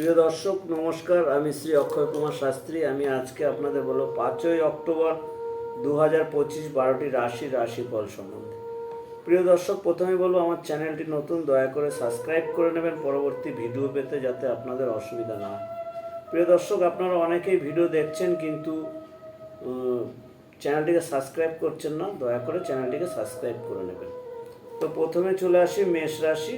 প্রিয় দর্শক, নমস্কার। আমি শ্রী অক্ষয় কুমার শাস্ত্রী। আমি আজকে আপনাদের বলব, পাঁচই অক্টোবর দু হাজার পঁচিশ বারোটি রাশি রাশিফল সম্বন্ধে। প্রিয় দর্শক, প্রথমে বলব, আমার চ্যানেলটি নতুন, দয়া করে সাবস্ক্রাইব করে নেবেন। পরবর্তী ভিডিও পেতে যাতে আপনাদের অসুবিধা না হয়। প্রিয় দর্শক, আপনারা অনেকেই ভিডিও দেখছেন, কিন্তু চ্যানেলটিকে সাবস্ক্রাইব করছেন না। দয়া করে চ্যানেলটিকে সাবস্ক্রাইব করে নেবেন। তো প্রথমে চলে আসি মেষ রাশি।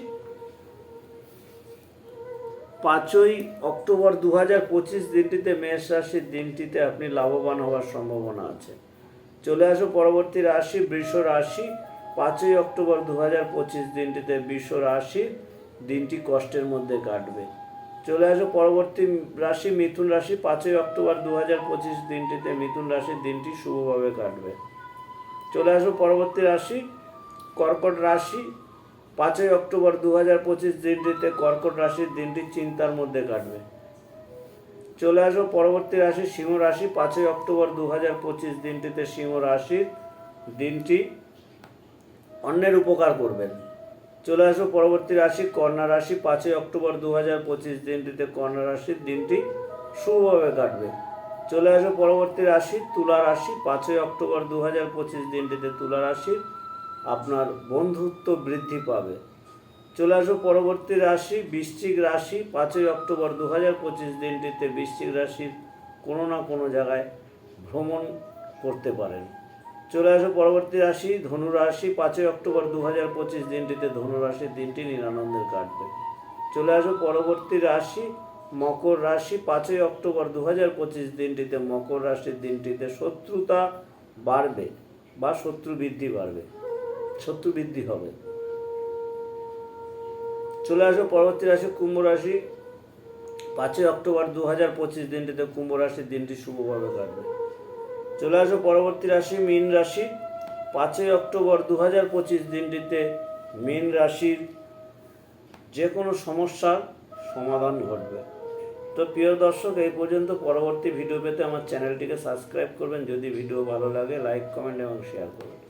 পাঁচই অক্টোবর দু হাজার পঁচিশ দিনটিতে মেষ রাশির দিনটিতে আপনি লাভবান হওয়ার সম্ভাবনা আছে। চলে আসো পরবর্তী রাশি, বৃষ রাশি। পাঁচই অক্টোবর দু হাজার পঁচিশ দিনটিতে বৃষ রাশি। দিনটি কষ্টের মধ্যে কাটবে। চলে আসো পরবর্তী রাশি, মিথুন রাশি। পাঁচই অক্টোবর দু হাজার পঁচিশ দিনটিতে মিথুন রাশির দিনটি শুভভাবে কাটবে। চলে আসো পরবর্তী রাশি, কর্কট রাশি। পাঁচই অক্টোবর দু হাজার পঁচিশ দিনটিতে কর্কট রাশির দিনটি চিন্তার মধ্যে কাটবে। চলে আসো পরবর্তী রাশি, সিংহ রাশি। পাঁচই অক্টোবর দু হাজার পঁচিশ দিনটিতে সিংহ রাশির দিনটি অন্যের উপকার করবেন চলে আসো পরবর্তী রাশি, কন্যা রাশি। পাঁচই অক্টোবর দু হাজার পঁচিশ দিনটিতে কন্যা রাশির দিনটি শুভভাবে কাটবে। চলে আসো পরবর্তী রাশি, তুলা রাশি। পাঁচই অক্টোবর দু হাজার পঁচিশ দিনটিতে তুলা রাশির আপনার বন্ধুত্ব বৃদ্ধি পাবে। চলে আসো পরবর্তী রাশি, বৃশ্চিক রাশি, পাঁচই অক্টোবর দু হাজার পঁচিশ দিনটিতে বৃশ্চিক রাশির কোনো না কোনো জায়গায় ভ্রমণ করতে পারেন। চলে আসো পরবর্তী রাশি ধনুরাশি পাঁচই অক্টোবর দু হাজার পঁচিশ দিনটিতে ধনু রাশির দিনটি নিরানন্দের কাটবে। চলে আসো পরবর্তী রাশি, মকর রাশি, পাঁচই অক্টোবর দু হাজার পঁচিশ দিনটিতে মকর রাশির দিনটিতে শত্রুতা বাড়বে বা শত্রু বৃদ্ধি বাড়বে। শত্রু বৃদ্ধি হবে। চলে আসো পরবর্তী রাশি, কুম্ভ রাশি। পাঁচই অক্টোবর দু হাজার পঁচিশ দিনটিতে কুম্ভ রাশির দিনটি শুভভাবে কাটবে। চলে আসো পরবর্তী রাশি, মীন রাশি। পাঁচই অক্টোবর দু হাজার পঁচিশ দিনটিতে মীন রাশির যে কোনো সমস্যার সমাধান ঘটবে। তো প্রিয় দর্শক, এই পর্যন্ত পরবর্তী ভিডিও পেতে আমার চ্যানেলটিকে সাবস্ক্রাইব করবেন। যদি ভিডিও ভালো লাগে, লাইক, কমেন্ট এবং শেয়ার করবেন।